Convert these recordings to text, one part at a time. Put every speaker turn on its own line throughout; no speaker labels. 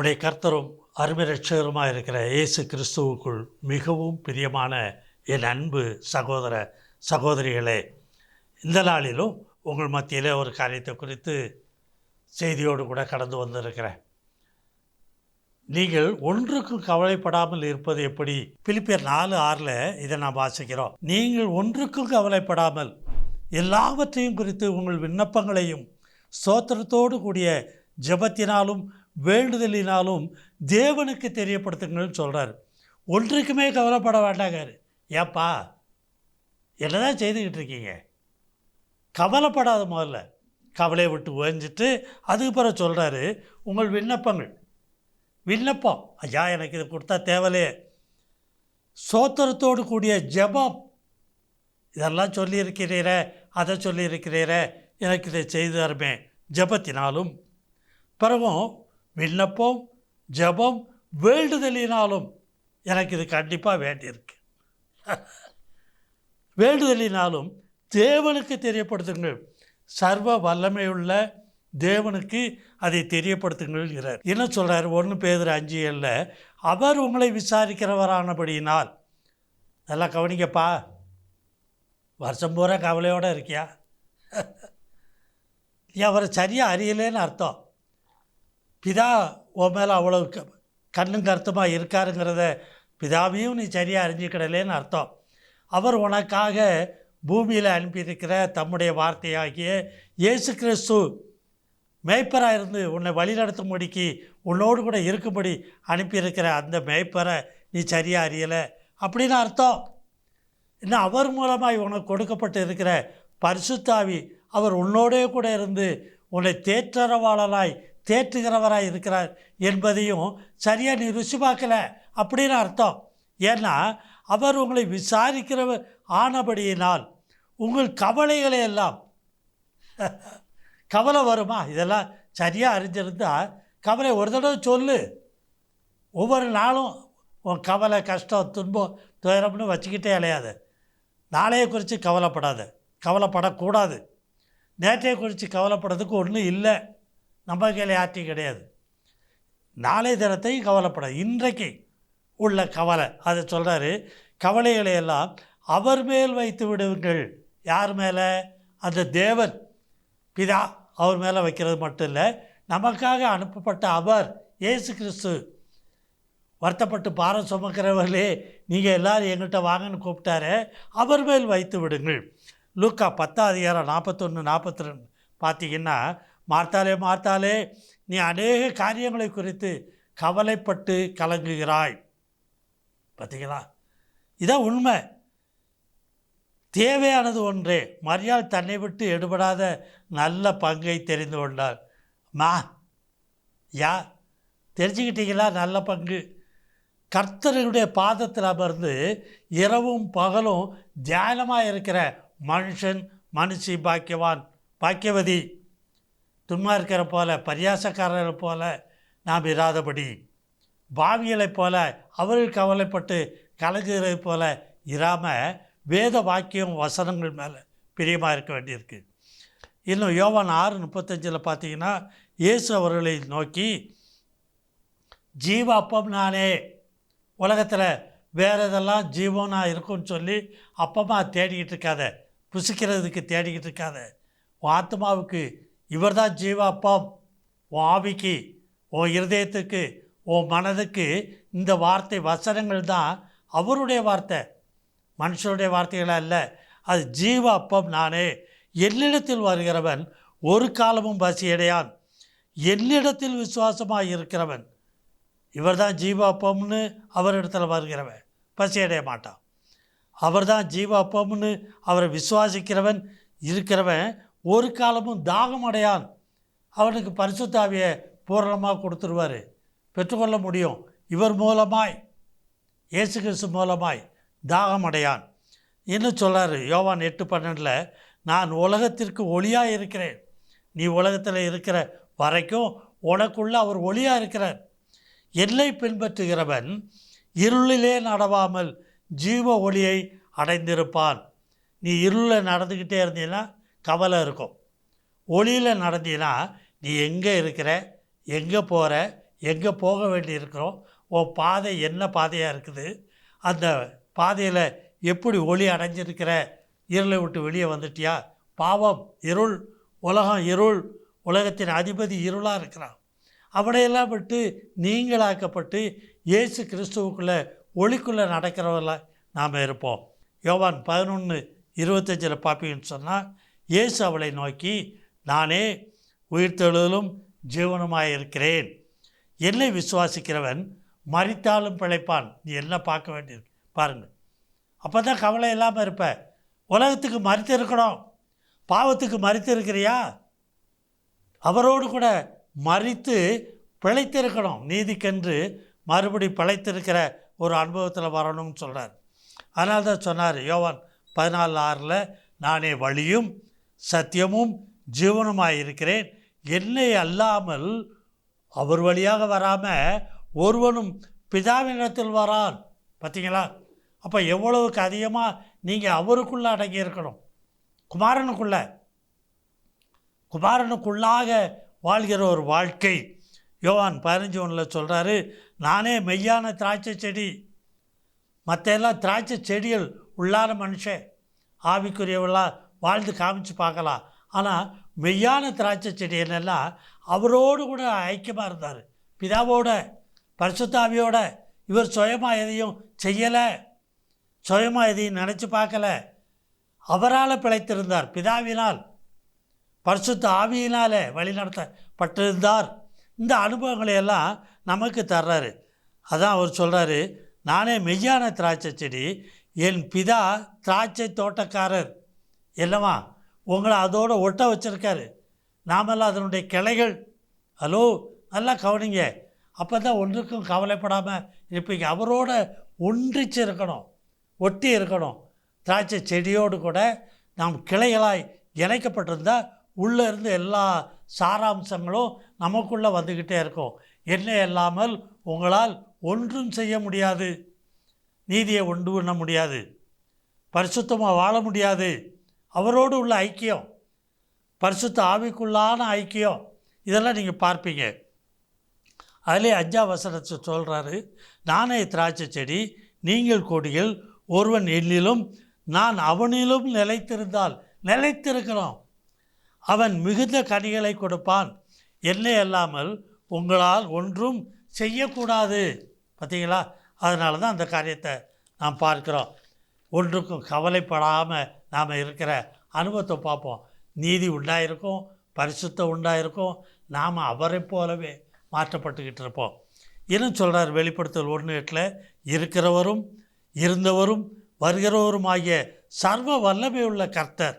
நம்முடைய கர்த்தரும் அருமை ரட்சகருமாக இருக்கிற இயேசு கிறிஸ்துவுக்குள் மிகவும் பிரியமான என் அன்பு சகோதர சகோதரிகளே இந்த நாளிலும் உங்கள் மத்தியில் ஒரு காரியத்தை குறித்து செய்தியோடு கூட கடந்து வந்திருக்கிறேன். நீங்கள் ஒன்றுக்கும் கவலைப்படாமல் இருப்பது எப்படி? பிலிப்பியர் நாலு ஆறில் இதை நாம் வாசிக்கிறோம். நீங்கள் ஒன்றுக்கும் கவலைப்படாமல் எல்லாவற்றையும் குறித்து உங்கள் விண்ணப்பங்களையும் ஸ்தோத்திரத்தோடு கூடிய ஜெபத்தினாலும் வேண்டுதலினாலும் தேவனுக்கு தெரியப்படுத்துங்கள்னு சொல்கிறார் ஒன்றுக்குமே கவலைப்பட வேண்டாங்கார் ஏப்பா என்னதான் செய்துக்கிட்டு இருக்கீங்க? கவலைப்படாத முதல்ல. கவலையை விட்டு ஓஞ்சிட்டு அதுக்கு பிறகு சொல்கிறாரு உங்கள் விண்ணப்பங்கள். விண்ணப்பம். ஐயா எனக்கு இது கொடுத்தா தேவலே. சோத்திரத்தோடு கூடிய ஜெபம். இதெல்லாம் சொல்லியிருக்கிறீரே அதை சொல்லியிருக்கிறீரே எனக்கு இதை செய்து தருமே. ஜெபத்தினாலும் பிறகும் விண்ணப்பம் ஜெபம் வேண்டுதலினாலும் எனக்கு இது கண்டிப்பாக வேண்டியிருக்கு. வேண்டுதலினாலும் தேவனுக்கு தெரியப்படுத்துங்கள். சர்வ வல்லமையுள்ள தேவனுக்கு அதை தெரியப்படுத்துங்கள்ங்கிறார். என்ன சொல்கிறார் ஒன்று பேதர் அஞ்சு ஏழில் அவர் உங்களை விசாரிக்கிறவரானபடியினால் நல்லா கவனிங்கப்பா. வருஷம் பூரா கவலையோடு இருக்கியா? நீ அவரை சரியாக அறியலேன்னு அர்த்தம். பிதா உன் மேலே அவ்வளோ க கண்ணும் கருத்துமாக இருக்காருங்கிறத பிதாவையும் நீ சரியாக அறிஞ்சிக்கிடலேன்னு அர்த்தம். அவர் உனக்காக பூமியில் அனுப்பியிருக்கிற தம்முடைய வார்த்தையாகிய இயேசு கிறிஸ்து மேய்ப்பராக இருந்து உன்னை வழிநடத்தும்படிக்கு உன்னோடு கூட இருக்கும்படி அனுப்பியிருக்கிற அந்த மேய்ப்பரை நீ சரியாக அறியலை. அப்படின்னு அர்த்தம். இன்னும் அவர் மூலமாக உனக்கு கொடுக்கப்பட்டு இருக்கிற பரிசுத்தாவி அவர் உன்னோடே கூட இருந்து உன்னை தேற்றரவாளனாய் தேற்றுகிறவராக இருக்கிறார் என்பதையும் சரியாக நீ ருசி பார்க்கல அப்படின்னு அர்த்தம். ஏன்னா அவர் உங்களை விசாரிக்கிறவர் ஆனபடியினால் உங்கள் கவலைகளை எல்லாம் கவலை வருமா? இதெல்லாம் சரியாக அறிஞ்சிருந்தால் கவலை ஒரு தடவை சொல்லு. ஒவ்வொரு நாளும் உன் கவலை கஷ்டம் துன்பம் துயரம்னு வச்சுக்கிட்டே அலையாத. நாளைய குறித்து கவலைப்படாத. கவலைப்படக்கூடாது. நேற்றைய குறித்து கவலைப்படுறதுக்கு ஒன்றும் இல்லை. நம்ம கையில் யார்ட்டையும் கிடையாது. நாளை தினத்தையும் கவலைப்பட இன்றைக்கு உள்ள கவலை. அதை சொல்கிறாரு கவலைகளை எல்லாம் அவர் மேல் வைத்து விடுங்கள். யார் மேலே? அந்த தேவன். பிதா அவர் மேலே வைக்கிறது மட்டும் இல்லை நமக்காக அனுப்பப்பட்ட அவர் இயேசு கிறிஸ்து. வருத்தப்பட்டு பாரம் சுமக்கிறவர்களே நீங்கள் எல்லோரும் எங்கிட்ட வாங்கன்னு கூப்பிட்டாரு அவர் மேல் வைத்து விடுங்கள். லூக்கா பத்தாம் அதிகாரம் நாற்பத்தொன்று நாற்பத்தி ரெண்டு. பார்த்தீங்கன்னா மார்த்தாலே மார்த்தாலே நீ அநேக காரியங்களை குறித்து கவலைப்பட்டு கலங்குகிறாய். பார்த்தீங்களா இதான் உண்மை. தேவையானது ஒன்றே. மரியாள் தன்னை விட்டு எடுபடாத நல்ல பங்கை தெரிந்து கொண்டார் மா யா தெரிஞ்சுக்கிட்டீங்களா? நல்ல பங்கு. கர்த்தருடைய பாதத்தில் அமர்ந்து இரவும் பகலும் தியானமாக இருக்கிற மனுஷன் மனுஷி பாக்கியவான் பாக்கியவதி. துன்மார்க்கரை இருக்கிற போல பரியாசக்காரரை போல நாம் இராதபடி பாவிகளைப் போல அவர்கள் கவலைப்பட்டு கலங்குகிறது போல இராமல் வேத வாக்கியம் வசனங்கள் மேலே பிரியமாக இருக்க வேண்டியிருக்கு. இன்னும் யோவான் ஆறு முப்பத்தஞ்சில் பார்த்தீங்கன்னா இயேசு அவர்களை நோக்கி ஜீவ அப்பம் நானே. உலகத்தில் வேறு இதெல்லாம் ஜீவனாக இருக்கும்னு சொல்லி அப்பமாக தேடிக்கிட்டு இருக்காத புசிக்கிறதுக்கு தேடிக்கிட்டு இருக்காத உன் ஆத்மாவுக்கு இவர் தான் ஜீவ அப்பம் உன் ஆவிக்கு உன் இருதயத்துக்கு உன் மனதுக்கு இந்த வார்த்தை வசனங்கள் தான் அவருடைய வார்த்தை. மனுஷருடைய வார்த்தைகளாக இல்லை அது ஜீவ அப்பம் நானே. என்னிடத்தில் வருகிறவன் ஒரு காலமும் பசியடையான். என்னிடத்தில் விசுவாசமாக இருக்கிறவன். இவர் தான் ஜீவாப்பம்னு அவரிடத்தில் வருகிறவன். பசியடைய மாட்டான். அவர் தான் ஜீவாப்பம்னு அவரை விசுவாசிக்கிறவன் இருக்கிறவன் ஒரு காலமும் தாகம் அடையான் அவனுக்கு பரிசுத்தாவியை பூரணமாக கொடுத்துருவார். பெற்றுக்கொள்ள முடியும். இவர் மூலமாய் இயேசு கிறிஸ்து மூலமாய் தாகம் அடையான். இன்னும் சொல்கிறார் யோவான் எட்டு பன்னெண்டில் நான் உலகத்திற்கு ஒளியாக இருக்கிறேன். நீ உலகத்தில் இருக்கிற வரைக்கும் உனக்குள்ளே அவர் ஒளியாக இருக்கிறார். என்னை பின்பற்றுகிறவன் இருளிலே நடவாமல் ஜீவ ஒளியை அடைந்திருப்பான். நீ இருளில் நடந்துக்கிட்டே இருந்தீன்னா கவலை இருக்கும். ஒளியில் நடந்தீன்னா நீ எங்கே இருக்கிற எங்கே போகிற எங்கே போக வேண்டி இருக்கிறோம் உன் பாதை என்ன பாதையாக இருக்குது அந்த பாதையில் எப்படி ஒளி அடைஞ்சிருக்கிற இருளை விட்டு வெளியே வந்துட்டியா? பாவம் இருள் உலகம் இருள் உலகத்தின் அதிபதி இருளாக இருக்கிறான். அவனையெல்லாம் விட்டு நீங்களாக்கப்பட்டு இயேசு கிறிஸ்துவுக்குள்ளே ஒளிக்குள்ளே நடக்கிறவர்களாக நாம் இருப்போம். யோவான் பதினொன்று இருபத்தஞ்சில் பார்ப்பீங்கன்னு சொன்னால் இயேசு அவளை நோக்கி நானே உயிர்த்தெழுதலும் ஜீவனுமாய் இருக்கிறேன் என்னை விசுவாசிக்கிறவன் மறித்தாலும் பிழைப்பான். நீ என்ன பார்க்க வேண்டியது? பாருங்கள் அப்போ தான் கவலை இல்லாமல் இருப்ப. உலகத்துக்கு மறித்து இருக்கணும். பாவத்துக்கு மறித்து இருக்கிறியா? அவரோடு கூட மறித்து பிழைத்திருக்கணும் நீதிக்கென்று மறுபடி பிழைத்திருக்கிற ஒரு அனுபவத்தில் வரணும்னு சொல்கிறார் அதனால தான் சொன்னார் யோவான் பதினாலு ஆறில் நானே வழியும் சத்தியமும் ஜீவனுமாய் இருக்கிறேன் என்னை அல்லாமல் அவர் வழியாக வராமல் ஒருவனும் பிதாவினிடத்தில் வரான் பார்த்தீங்களா அப்போ எவ்வளவுக்கு அதிகமாக நீங்கள் அவருக்குள்ளே அடங்கி இருக்கணும் குமாரனுக்குள்ளே. குமாரனுக்குள்ளாக வாழ்கிற ஒரு வாழ்க்கை. யோவான் பதினஞ்சு ஒன்றில் சொல்கிறாரு நானே மெய்யான திராட்சை செடி. மற்ற எல்லாம் திராட்சை செடிகள் உள்ளான மனுஷன் ஆவிக்குரியவளா வாழ்ந்து காமிச்சு பார்க்கலாம். ஆனால் மெய்யான திராட்சை செடி அவரோடு கூட ஐக்கியமாக இருந்தார். பிதாவோட பரிசுத்தாவியோட இவர் சுயமாக எதையும் செய்யலை. சுயமாக எதையும் நினச்சி பார்க்கல. அவரால் பிழைத்திருந்தார். பிதாவினால் பரிசுத்த ஆவியினால் வழிநடத்தப்பட்டிருந்தார். இந்த அனுபவங்களை எல்லாம் நமக்கு தர்றாரு. அதான் அவர் சொல்கிறாரு நானே மெய்யான திராட்சை செடி என் பிதா திராட்சை தோட்டக்காரர். இல்லைம்மா உங்களை அதோடு ஒட்ட வச்சுருக்காரு. நாமெல்லாம் அதனுடைய கிளைகள். ஹலோ நல்லா கவனிங்க. அப்போ தான் ஒன்றுக்கும் கவலைப்படாமல் இருப்பீங்க. அவரோட ஒன்றிச்சு இருக்கணும் ஒட்டி இருக்கணும். திராட்சை செடியோடு கூட நாம் கிளைகளாய் இணைக்கப்பட்டிருந்தால் உள்ளே இருந்து எல்லா சாராம்சங்களும் நமக்குள்ளே வந்துக்கிட்டே இருக்கும். என்ன இல்லாமல் உங்களால் ஒன்றும் செய்ய முடியாது. நீதியை ஒன்று பண்ண முடியாது. பரிசுத்தமாக வாழ முடியாது. அவரோடு உள்ள ஐக்கியம் பரிசுத்த ஆவிக்குள்ளான ஐக்கியம் இதெல்லாம் நீங்கள் பார்ப்பீங்க. அதிலே அஞ்சா வசனத்தை சொல்கிறாரு நானே திராட்சை செடி நீங்கள் கொடிகள் ஒருவன் எண்ணிலும் நான் அவனிலும் நிலைத்திருந்தால் நிலைத்திருக்கிறோம். அவன் மிகுந்த கனிகளை கொடுப்பான். என்னை அல்லாமல் உங்களால் ஒன்றும் செய்யக்கூடாது. பார்த்தீங்களா? அதனால தான் அந்த காரியத்தை நாம் பார்க்குறோம். ஒன்றுக்கும் கவலைப்படாமல் நாம் இருக்கிற அனுபவத்தை பார்ப்போம். நீதி உண்டாயிருக்கும் பரிசுத்தம் உண்டாயிருக்கும். நாம் அவரை போலவே மாற்றப்பட்டுக்கிட்டு இருப்போம். இன்னும் சொல்கிறார் வெளிப்படுத்தல் ஒன்று எட்டில் இருக்கிறவரும் இருந்தவரும் வருகிறவரும் ஆகிய சர்வ வல்லமை உள்ள கர்த்தர்.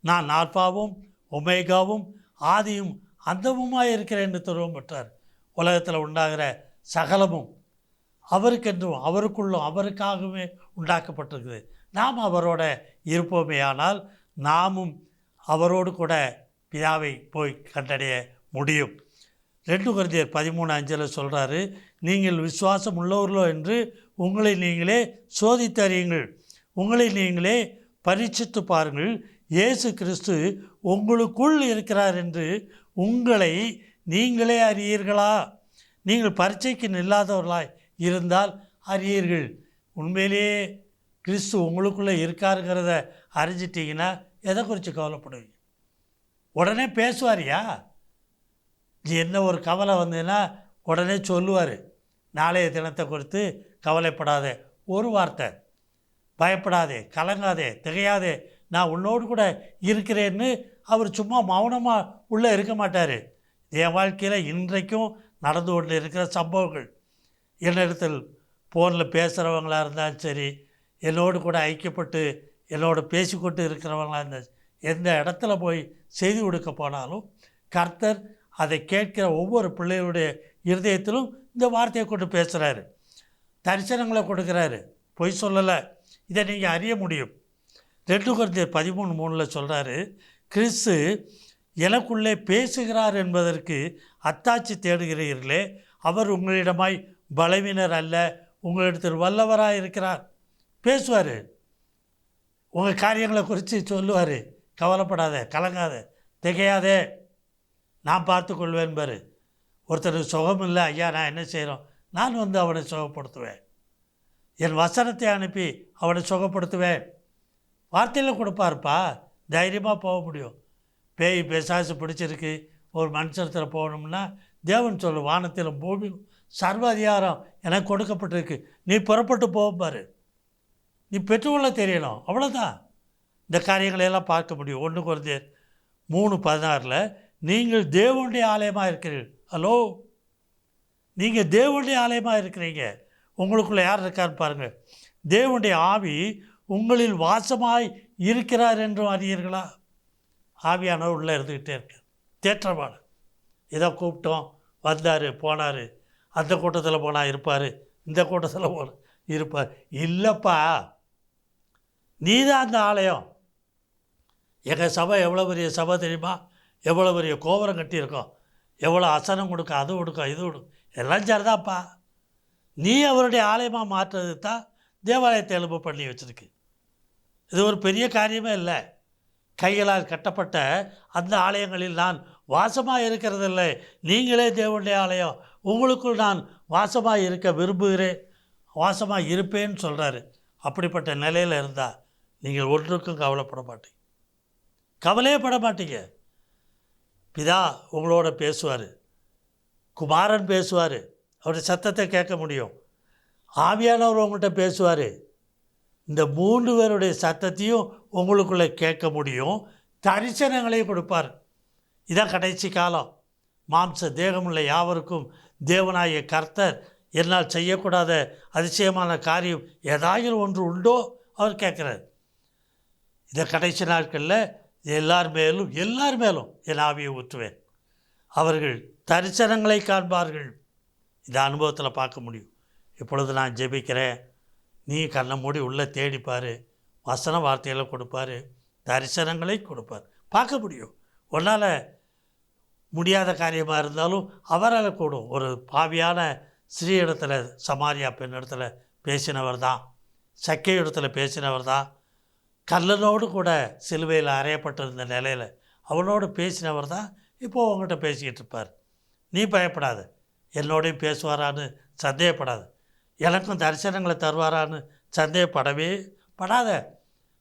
நான் நாற்பாவும் ஒமேகாவும் ஆதியும் அந்தமுமாக இருக்கிறேன் என்று துருவம் பெற்றார். உலகத்தில் உண்டாகிற சகலமும் அவருக்கென்றும் அவருக்குள்ளும் அவருக்காகவே உண்டாக்கப்பட்டிருக்குது. நாம் அவரோட இருப்போமே ஆனால் நாமும் அவரோடு கூட பிதாவை போய் கண்டடைய முடியும். ரெண்டு குருந்தியர் பதிமூணு அஞ்சில் சொல்கிறாரு நீங்கள் விசுவாசம் உள்ளவர்களோ என்று உங்களை நீங்களே சோதித்தறியுங்கள். உங்களை நீங்களே பரீட்சித்து பாருங்கள். இயேசு கிறிஸ்து உங்களுக்குள் இருக்கிறார் என்று உங்களை நீங்களே அறியீர்களா? நீங்கள் பரீட்சைக்கு நில்லாதவர்களாய் இருந்தால் அறியீர்கள். உண்மையிலேயே கிறிஸ்து உங்களுக்குள்ளே இருக்காருங்கிறத அறிஞ்சிட்டிங்கன்னா எதை குறித்து கவலைப்படுவீங்க? உடனே பேசுவாரியா? என்ன ஒரு கவலை வந்ததுன்னா உடனே சொல்லுவார். நாளைய தினத்தை குறித்து கவலைப்படாதே. ஒரு வார்த்தை பயப்படாதே கலங்காதே திகையாதே. நான் உன்னோடு கூட இருக்கிறேன்னு அவர் சும்மா மௌனமாக உள்ளே இருக்க மாட்டார். என் வாழ்க்கையில் இன்றைக்கும் நடந்து கொண்டு இருக்கிற சம்பவங்கள். என்னிடத்தில் ஃபோனில் பேசுகிறவங்களாக இருந்தாலும் சரி என்னோடு கூட ஐக்கியப்பட்டு என்னோட பேசிக்கொண்டு இருக்கிறவங்களாம் இருந்தால் எந்த இடத்துல போய் செய்தி கொடுக்க போனாலும் கர்த்தர் அதை கேட்கிற ஒவ்வொரு பிள்ளைகளுடைய இருதயத்திலும் இந்த வார்த்தையை கொண்டு பேசுகிறாரு தரிசனங்களை கொடுக்குறாரு. பொய் சொல்லலை. இதை நீங்கள் அறிய முடியும். ரெண்டு குறைந்த பதிமூணு மூணில் சொல்கிறாரு கிறிஸ்து எனக்குள்ளே பேசுகிறார் என்பதற்கு அத்தாட்சி தேடுகிறீர்களே அவர் உங்களிடமாய் பலவீனர் அல்ல உங்களிடத்தில் வல்லவராக இருக்கிறார் பேசுவார். உங்கள் காரியங்களை குறித்து சொல்லுவார். கவலைப்படாத கலங்காத திகையாதே. நான் பார்த்து கொள்வேன்பார் ஒருத்தருக்கு சுகம் இல்லை ஐயா நான் என்ன செய்கிறோம் நான் வந்து அவனை சுகப்படுத்துவேன். என் வசனத்தை அனுப்பி அவனை சுகப்படுத்துவேன். வார்த்தையில் கொடுப்பாருப்பா. தைரியமாக போக முடியும். பேய் பேசாசு பிடிச்சிருக்கு. ஒரு மனுஷத்தில் போகணும்னா தேவன் சொல்லு வானத்திலும் பூமியும் சர்வ அதிகாரம் எனக்கு கொடுக்கப்பட்டிருக்கு. நீ புறப்பட்டு போகும்பாரு நீ பெற்றுக்கொள்ள தெரியணும். அவ்வளோதான் இந்த காரியங்களை எல்லாம் பார்க்க முடியும். ஒன்று குறைந்த மூணு பதினாறில் நீங்கள் தேவனுடைய ஆலயமாக இருக்கிறீர்கள். ஹலோ? நீங்கள் தேவனுடைய ஆலயமாக இருக்கிறீங்க. உங்களுக்குள்ளே யார் இருக்கான்னு பாருங்கள் தேவனுடைய ஆவி உங்களில் வாசமாய் இருக்கிறார் என்றும் அறியீர்களா? ஆவியானவர் உள்ளே இருந்துக்கிட்டே இருக்கு. தேற்றமான ஏதோ கூப்பிட்டோம். வந்தார் போனார். அந்த கூட்டத்தில் போனால் இருப்பார். இந்த கூட்டத்தில் போன இருப்பார். இல்லைப்பா. நீ தான் அந்த ஆலயம். எங்கள் சபை எவ்வளோ பெரிய சபை தெரியுமா? எவ்வளோ பெரிய கோபுரம் கட்டியிருக்கோம். எவ்வளோ அசனம் கொடுக்கும் அது கொடுக்கும் இது கொடுக்கும். எல்லாம் சரிதான்ப்பா. நீ அவருடைய ஆலயமாக மாற்றுறது தான் தேவாலயத்தை எழுப்பு பண்ணி வச்சுருக்கு. இது ஒரு பெரிய காரியமே இல்லை. கைகளால் கட்டப்பட்ட அந்த ஆலயங்களில் நான் வாசமாக இருக்கிறதில்லை நீங்களே தேவனுடைய ஆலயம். உங்களுக்குள் நான் வாசமாக இருக்க விரும்புகிறேன். வாசமாக இருப்பேன்னு சொல்கிறாரு அப்படிப்பட்ட நிலையில் இருந்தால் நீங்கள் ஒன்றுக்கும் கவலைப்பட மாட்டீங்க கவலையே பட மாட்டீங்க பிதா உங்களோட பேசுவார். குமாரன் பேசுவார். அவருடைய சத்தத்தை கேட்க முடியும். ஆவியானவர் உங்கள்கிட்ட பேசுவார். இந்த மூன்று பேருடைய சத்தத்தையும் உங்களுக்குள்ளே கேட்க முடியும். தரிசனங்களையும் கொடுப்பார். இதான் கடைசி காலம். மாம்ச தேகமுள்ள யாவருக்கும் தேவனாய கர்த்தர் என்னால் செய்யக்கூடாத அதிசயமான காரியம் ஏதாயிரம் ஒன்று உண்டோ? அவர் கேட்குறார். இந்த கடைசி நாட்களில் எல்லார் மேலும் எல்லார் மேலும் என் ஆவியை ஊற்றுவேன். அவர்கள் தரிசனங்களை காண்பார்கள். இந்த அனுபவத்தில் பார்க்க முடியும். இப்பொழுது நான் ஜெபிக்கிறேன். நீ கண்ணை மூடி உள்ளே தேடிப்பார் வசன வார்த்தைகளை கொடுப்பார். தரிசனங்களை கொடுப்பார். பார்க்க முடியும். உன்னால் முடியாத காரியமாக இருந்தாலும் அவரால் கூடும். ஒரு பாவியான ஸ்ரீ இடத்துல சமாரியா பெண் இடத்துல பேசினவர் தான். சக்கை இடத்துல பேசினவர் தான். கல்லனோடு கூட சிலுவையில் அறையப்பட்டிருந்த நிலையில் அவனோடு பேசினவர் தான் இப்போது உங்கள்கிட்ட பேசிக்கிட்டு இருப்பார். நீ பயப்படாத. என்னோடையும் பேசுவாரான்னு சந்தேகப்படாத. எனக்கும் தரிசனங்களை தருவாரான்னு சந்தேகப்படவே படாத.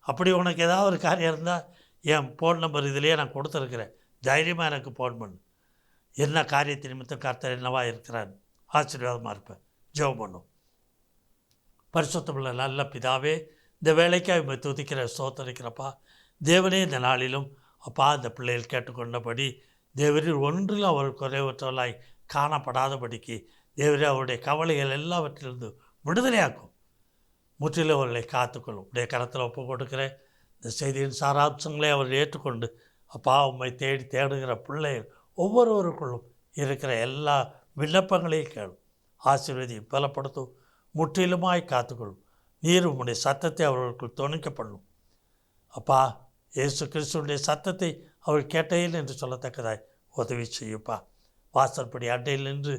அப்படி உனக்கு ஏதாவது ஒரு காரியம் இருந்தால் என் ஃபோன் நம்பர் இதிலேயே நான் கொடுத்துருக்குறேன். தைரியமாக எனக்கு ஃபோன் பண்ணு. என்ன காரியத்தை நிமித்தம் கர்த்தர் என்னவா இருக்கிறான் ஆசீர்வாதமாக இருப்பேன். ஜெபம் பண்ணும். பரிசுத்தமில்ல நல்ல பிதாவே இந்த வேலைக்காக இவங்க துதிக்கிற சோத்தரிக்கிறப்பா தேவனே இந்த நாளிலும் அப்பா அந்த பிள்ளைகள் கேட்டுக்கொண்டபடி தேவரில் ஒன்றில் அவர் குறைவற்றவர்களாய் காணப்படாதபடிக்கு தேவரே அவருடைய கவலைகள் எல்லாவற்றிலிருந்து விடுதலையாக்கும். முற்றிலும் அவர்களை காத்துக்கொள்ளும். உடைய கரத்தில் ஒப்பு கொடுக்கிறேன். இந்த செய்தியின் சாராம்சங்களை அவர் ஏற்றுக்கொண்டு அப்பா உண்மை தேடி தேடுகிற பிள்ளைகள் ஒவ்வொருவருக்குள்ளும் இருக்கிற எல்லா விண்ணப்பங்களையும் கேளும். ஆசீர்வதியும் பலப்படுத்தும். முற்றிலுமாய் காத்துக்கொள்ளும். நீர் உம்முடைய சத்தத்தை அவர்களுக்குள் துணிக்கப்படணும் அப்பா இயேசு கிறிஸ்துடைய சத்தத்தை அவள் கேட்டேன் என்று சொல்லத்தக்கதாய் உதவி செய்யுப்பா. வாசற்படி அண்டையில் நின்று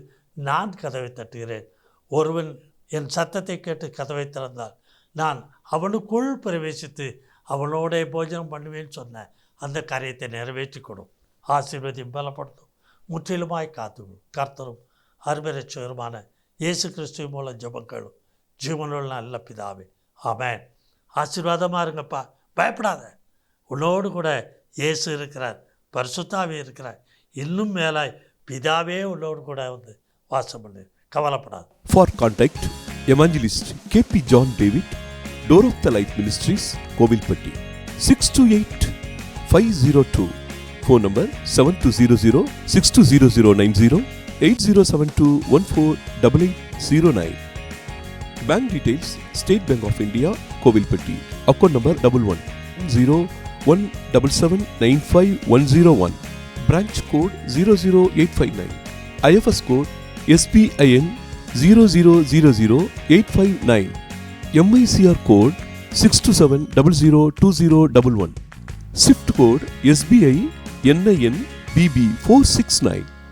நான் கதவை தட்டுகிறேன். ஒருவன் என் சத்தத்தை கேட்டு கதவை திறந்தால் நான் அவனுக்குள் பிரவேசித்து அவனோட போஜனம் பண்ணுவேன்னு சொன்ன அந்த காரியத்தை நிறைவேற்றி கொடும் ஆசீர்வதியும் பலப்படுத்தும். முற்றிலுமாய் காத்து கர்த்தரும் அருமரட்சகருமான இயேசு கிறிஸ்துவின் மூலம் ஜெபங்களும் ஜீவனுள்ள நல்ல பிதாவே ஆமேன் ஆசீர்வாதமாக இருங்கப்பா பயப்படாத உன்னோடு கூட இயேசு இருக்கிறார் பரிசுத்தாவே இருக்கிறார் இன்னும் மேலாய் பிதாவே உன்னோடு கூட வந்து வாசம் பண்ணு கவலைப்படாது
for contact evangelist K P John David door of the life ministries Kovilpatti six two eight five zero two phone number seven two zero zero six two zero zero nine zero eight zero seven two one four double eight zero nine bank details State Bank of India Kovilpatti account number double one zero one double seven nine five one zero one branch code zero zero eight five nine I F S code S B I N zero zero zero zero eight five nine M E C R code six two seven double zero two zero double one swift code S B I N I N B B four six nine